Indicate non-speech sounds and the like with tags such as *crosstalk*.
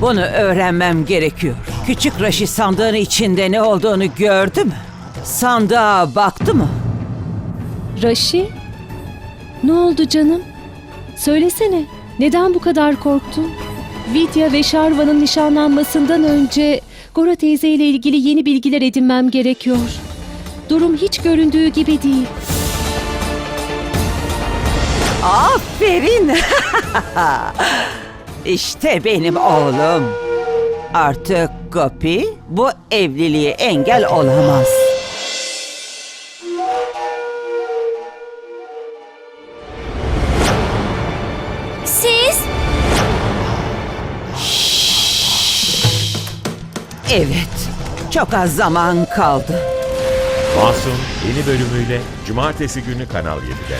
Bunu öğrenmem gerekiyor. Küçük Raşi sandığın içinde ne olduğunu gördü mü? Sandığa baktı mı? Raşi? Ne oldu canım? Söylesene. Neden bu kadar korktun? Vidya ve Sharva'nın nişanlanmasından önce Gora teyze ile ilgili yeni bilgiler edinmem gerekiyor. Durum hiç göründüğü gibi değil. Aferin. *laughs* işte benim oğlum. Artık Gopi bu evliliğe engel olamaz. Siz? Evet. Çok az zaman kaldı. Masum yeni bölümüyle Cumartesi günü Kanal 7'de.